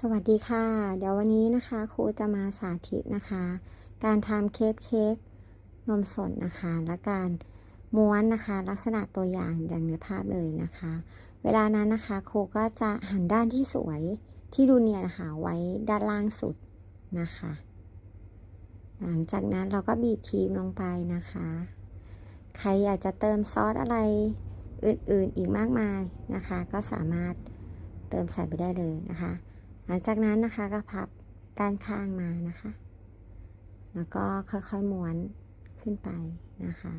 สวัสดีค่ะ เดี๋ยววันนี้นะคะครูจะมาสาธิตนะคะ การทำเค้กเค้กนมสดนะคะ และการม้วนนะคะ ลักษณะตัวอย่างอย่างในภาพเลยนะคะ เวลานั้นนะคะครูก็จะหันด้านที่สวยที่ดูเนียนนะคะไว้ด้านล่างสุดนะคะ หลังจากนั้นเราก็บีบครีมลงไปนะคะ ใครอยากจะเติมซอสอะไรอื่นๆอีกมากมายนะคะ ก็สามารถเติมใส่ไปได้เลยนะคะ หลังจากนั้นนะคะก็พับด้านข้างมานะคะ แล้วก็ค่อยๆม้วนขึ้นไปนะคะ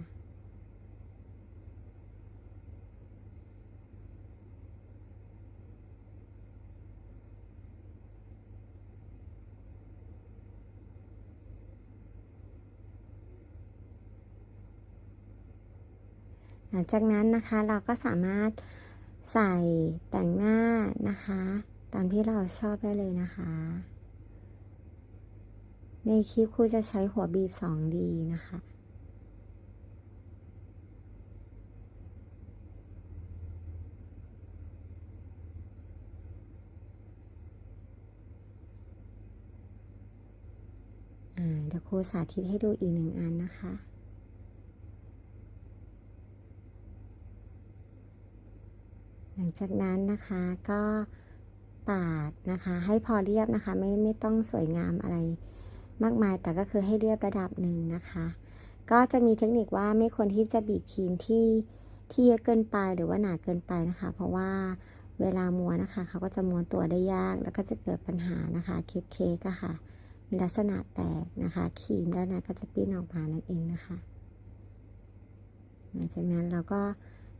หลังจากนั้นนะคะเราก็สามารถใส่แต่งหน้านะคะามที่เราชอบได้เลยนะคะ ในคลิปครูจะใช้หัวบีบ 2D นะคะอ่าเดี๋ยวครูสาธิตให้ดูอีกหนึ่งอันนะคะหลังจากนั้นนะคะก็ ปาดนะคะ ให้พอเรียบนะคะ ไม่ไม่ต้องสวยงามอะไรมากมาย แต่ก็คือให้เรียบระดับหนึ่งนะคะ ก็จะมีเทคนิคว่าไม่ควรที่จะบีบครีมที่ที่เยอะเกินไปหรือว่าหนาเกินไปนะคะ เพราะว่าเวลาม้วนนะคะเขาก็จะม้วนตัวได้ยาก แล้วก็จะเกิดปัญหานะคะเค้กเค้กอะค่ะ มีลักษณะแตกนะคะครีมด้านในก็จะปิ้นออกมานั่นเองนะคะหลังจากนั้นเราก็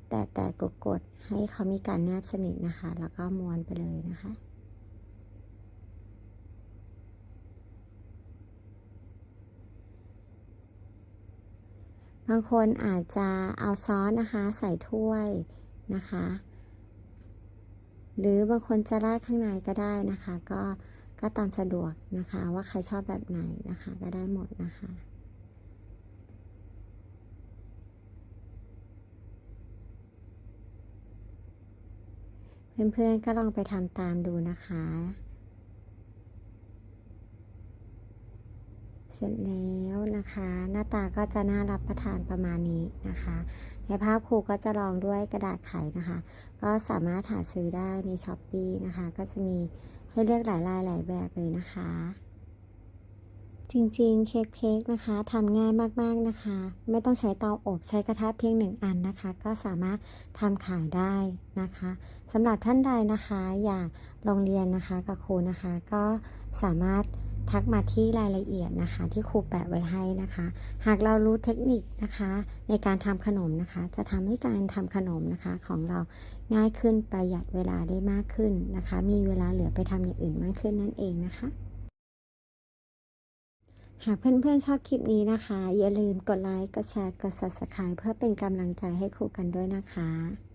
แต่แต่กดกดให้เขามีการแนบสนิทนะคะ แล้วก็ม้วนไปเลยนะคะบางคนอาจจะเอาซอสนะคะ ใส่ถ้วยนะคะ หรือบางคนจะราดข้างในก็ได้นะคะ ก็ก็ตามสะดวกนะคะ ว่าใครชอบแบบไหนนะคะ ก็ได้หมดนะคะ เพื่อนๆก็ลองไปทำตามดูนะคะ เสร็จแล้วนะคะ หน้าตาก็จะน่ารับประทานประมาณนี้นะคะ ในภาพครูก็จะลองด้วยกระดาษไขนะคะ ก็สามารถหาซื้อได้ในช้อปปีนะคะ ก็จะมีให้เลือกหลายลายหลายแบบเลยนะคะ จริงๆ เค้กเค้กนะคะทำง่ายมากๆนะคะ ไม่ต้องใช้เตาอบใช้กระทะเพียงหนึ่งอันนะคะ ก็สามารถทำขายได้นะคะสำหรับท่านใดนะคะอยากลองเรียนนะคะกับครูนะคะ ก็สามารถทักมาที่รายละเอียดนะคะ ที่ครูแปะไว้ให้นะคะ หากเรารู้เทคนิคนะคะ ในการทำขนมนะคะ จะทำให้การทำขนมนะคะของเราง่ายขึ้นประหยัดเวลาได้มากขึ้นนะคะ มีเวลาเหลือไปทำอย่างอื่นมากขึ้นนั่นเองนะคะ หากเพื่อนๆชอบคลิปนี้นะคะ อย่าลืมกดไลค์ กดแชร์ กด subscribe เพื่อเป็นกำลังใจให้ครูกันด้วยนะคะ